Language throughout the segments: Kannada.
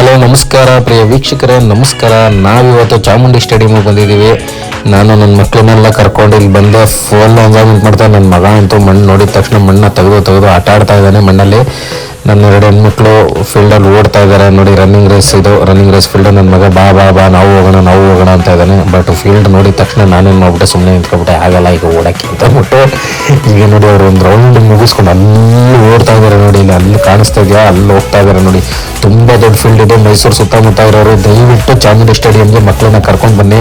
ಹಲೋ, ನಮಸ್ಕಾರ. ಪ್ರಿಯ ವೀಕ್ಷಕರೇ, ನಮಸ್ಕಾರ. ನಾವಿವತ್ತು ಚಾಮುಂಡಿ ಸ್ಟೇಡಿಯಮ್ಗೆ ಬಂದಿದ್ದೀವಿ. ನಾನು ನನ್ನ ಮಕ್ಕಳನ್ನೆಲ್ಲ ಕರ್ಕೊಂಡು ಇಲ್ಲಿ ಬಂದೆ ಫುಲ್ ಎಂಜಾಯ್ಮೆಂಟ್ ಮಾಡ್ತಾ, ನನ್ನ ಮಗ ಅಂತೂ ಮಣ್ಣು ನೋಡಿದ ತಕ್ಷಣ ಮಣ್ಣ ತೆಗೆದು ತೆಗೆದು ಆಟ ಆಡ್ತಾ ಇದ್ದಾನೆ ಮಣ್ಣಲ್ಲಿ. ನನ್ನ ಎರಡು ಹೆಣ್ಮಕ್ಳು ಫೀಲ್ಡಲ್ಲಿ ಓಡ್ತಾ ಇದ್ದಾರೆ. ನೋಡಿ ರನ್ನಿಂಗ್ ರೇಸ್ ಇದು. ರನ್ನಿಂಗ್ ರೇಸ್ ಫೀಲ್ಡ್ ನನ್ನ ಮಗ ಬಾ ಬಾ ಬಾ, ನಾವು ಹೋಗೋಣ ನಾವು ಹೋಗೋಣ ಅಂತ ಇದ್ದಾನೆ. ಬಟ್ ಫೀಲ್ಡ್ ನೋಡಿದ ತಕ್ಷಣ ನಾನೇನು ಮಾಡ್ಬಿಟ್ಟೆ? ಸುಮ್ಮನೆ ನಿಂತ್ಕೊಬಿಟ್ಟೆ ಆಗಲ್ಲ, ಈಗ ಓಡಕ್ಕೆ ಅಂತ ಬಿಟ್ಟು ಈಗ ನೋಡಿ, ಅವರು ಒಂದು ರೌಂಡ್ ಮುಗಿಸ್ಕೊಂಡು ಅಲ್ಲಿ ಓಡ್ತಾ ಇದ್ದಾರೆ ನೋಡಿ. ಇಲ್ಲಿ ಅಲ್ಲಿ ಕಾಣಿಸ್ತಾ ಇದೆಯಾ? ಅಲ್ಲಿ ಹೋಗ್ತಾ ಇದ್ದಾರೆ ನೋಡಿ. ತುಂಬ ದೊಡ್ಡ ಫೀಲ್ಡ್ ಇದೆ. ಮೈಸೂರು ಸುತ್ತಮುತ್ತ ಇರೋರು, ದಯವಿಟ್ಟು ಚಾಮುಂಡಿ ಸ್ಟೇಡಿಯಂಗೆ ಮಕ್ಕಳನ್ನ ಕರ್ಕೊಂಡು ಬನ್ನಿ.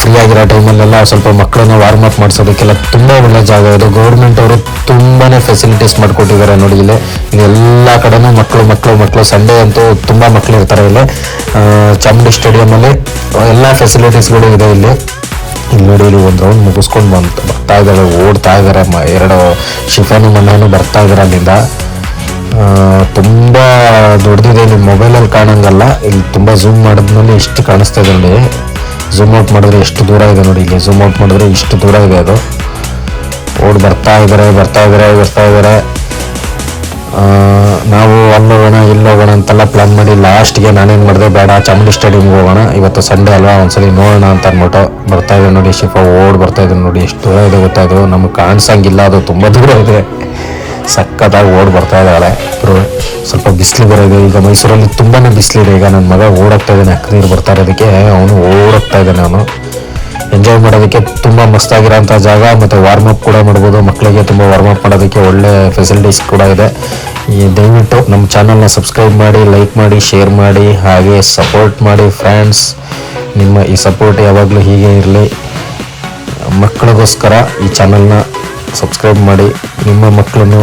ಫ್ರೀ ಆಗಿರೋ ಟೈಮಲ್ಲೆಲ್ಲ ಸ್ವಲ್ಪ ಮಕ್ಕಳನ್ನ ವಾರ್ಮ್ ಅಪ್ ಮಾಡಿಸೋದಕ್ಕೆಲ್ಲ ತುಂಬ ಒಳ್ಳೆ ಜಾಗ ಇದು. ಗೌರ್ಮೆಂಟ್ ಅವರು ತುಂಬಾ ಫೆಸಿಲಿಟೀಸ್ ಮಾಡಿಕೊಟ್ಟಿದ್ದಾರೆ ನೋಡಿ ಇಲ್ಲಿ. ಎಲ್ಲ ಕಡೆನೂ ಮಕ್ಕಳು ಮಕ್ಕಳು ಮಕ್ಕಳು ಸಂಡೇ ಅಂತೂ ತುಂಬ ಮಕ್ಕಳು ಇರ್ತಾರೆ ಇಲ್ಲಿ. ಚಾಮುಂಡಿ ಸ್ಟೇಡಿಯಮಲ್ಲಿ ಎಲ್ಲ ಫೆಸಿಲಿಟೀಸ್ಗಳು ಇದೆ ಇಲ್ಲಿ. ಇಲ್ಲಿ ನೋಡಿ, ಇಲ್ಲಿ ಒಂದು ರೌಂಡ್ ಮುಗಿಸ್ಕೊಂಡು ಬಂದು ಬರ್ತಾ ಇದ್ದಾರೆ, ಓಡ್ತಾ ಇದ್ದಾರೆ. ಎರಡು ಶಿಫಾನು ಮನೇನು ಬರ್ತಾ ಇದ್ದಾರೆ ಅಲ್ಲಿಂದ. ತುಂಬ ದೊಡ್ಡದಿದೆ, ಇಲ್ಲಿ ಮೊಬೈಲಲ್ಲಿ ಕಾಣಂಗಲ್ಲ. ಇಲ್ಲಿ ತುಂಬ ಝೂಮ್ ಮಾಡಿದ್ಮೇಲೆ ಎಷ್ಟು ಕಾಣಿಸ್ತಾ ಇದೆ ನೋಡಿ. ಝೂಮ್ ಔಟ್ ಮಾಡಿದ್ರೆ ಎಷ್ಟು ದೂರ ಇದೆ ನೋಡಿ ಇಲ್ಲಿ. ಝೂಮ್ ಔಟ್ ಮಾಡಿದ್ರೆ ಇಷ್ಟು ದೂರ ಇದೆ ಅದು. ಓಡ್ ಬರ್ತಾ ಇದ್ದಾರೆ ಬರ್ತಾ ಇದ್ದಾರೆ ಬರ್ತಾ ಇದ್ದಾರೆ. ನಾವು ಅಲ್ಲಿ ಹೋಗೋಣ ಇಲ್ಲಿ ಹೋಗೋಣ ಅಂತೆಲ್ಲ ಪ್ಲಾನ್ ಮಾಡಿ ಲಾಸ್ಟ್ಗೆ ನಾನೇನು ಮಾಡಿದೆ, ಬೇಡ, ಚಾಮುಂಡಿ ಸ್ಟೇಡಿಯಮ್ಗೆ ಹೋಗೋಣ. ಇವತ್ತು ಸಂಡೇ ಅಲ್ವಾ, ಒಂದ್ಸಲಿ ನೋಡೋಣ ಅಂತ ಅಂದ್ಬಿಟ್ಟು ಬರ್ತಾ ಇದೆ ನೋಡಿ, ಶಿಫ ಓಡ್ ಬರ್ತಾ ಇದೆ ನೋಡಿ, ಎಷ್ಟು ದೂರ ಇದೆ ಗೊತ್ತಾ ಇದು? ನಮಗೆ ಕಾಣಿಸಂಗಿಲ್ಲ, ಅದು ತುಂಬ ದೂರ ಇದೆ. ಸಖತ್ತಾಗಿ ಓಡ್ ಬರ್ತಾ ಇದ್ದಾಳೆ. ಇಬ್ಬರು ಸ್ವಲ್ಪ ಬಿಸಿಲು ಬರೋದು, ಈಗ ಮೈಸೂರಲ್ಲಿ ತುಂಬಾ ಬಿಸಿಲಿದೆ ಈಗ ನನ್ನ ಮಗ ಓಡಾಗ್ತಾ ಇದ್ದಾನೆ ಅಕ್ಕ ನೀರು ಬರ್ತಾ ಇರೋದಕ್ಕೆ, ಅವನು ಓಡೋಗ್ತಾ ಇದ್ದಾನೆ ಅವನು. ಎಂಜಾಯ್ ಮಾಡೋದಕ್ಕೆ ತುಂಬ ಮಸ್ತಾಗಿರೋಂಥ ಜಾಗ ಮತ್ತು ವಾರ್ಮ್ ಅಪ್ ಕೂಡ ಮಾಡ್ಬೋದು. ಮಕ್ಕಳಿಗೆ ತುಂಬ ವಾರ್ಮ್ ಅಪ್ ಮಾಡೋದಕ್ಕೆ ಒಳ್ಳೆ ಫೆಸಿಲಿಟೀಸ್ ಕೂಡ ಇದೆ. ಈ ದಯವಿಟ್ಟು ನಮ್ಮ ಚಾನಲ್ನ ಸಬ್ಸ್ಕ್ರೈಬ್ ಮಾಡಿ ಲೈಕ್ ಮಾಡಿ ಶೇರ್ ಮಾಡಿ, ಹಾಗೆ ಸಪೋರ್ಟ್ ಮಾಡಿ ಫ್ರೆಂಡ್ಸ್ ನಿಮ್ಮ ಈ ಸಪೋರ್ಟ್ ಯಾವಾಗಲೂ ಹೀಗೆ ಇರಲಿ. ಮಕ್ಕಳಿಗೋಸ್ಕರ ಈ ಚಾನಲ್ನ ಸಬ್ಸ್ಕ್ರೈಬ್ ಮಾಡಿ. ನಿಮ್ಮ ಮಕ್ಕಳನ್ನು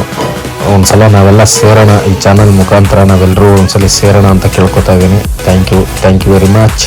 ಒಂದ್ಸಲ ನಾವೆಲ್ಲ ಸೇರೋಣ. ಈ ಚಾನಲ್ ಮುಖಾಂತರ ನಾವೆಲ್ಲರೂ ಒಂದ್ಸಲ ಸೇರೋಣ ಅಂತ ಕೇಳ್ಕೊತಾ ಇದ್ದೀನಿ. Thank you thank you very much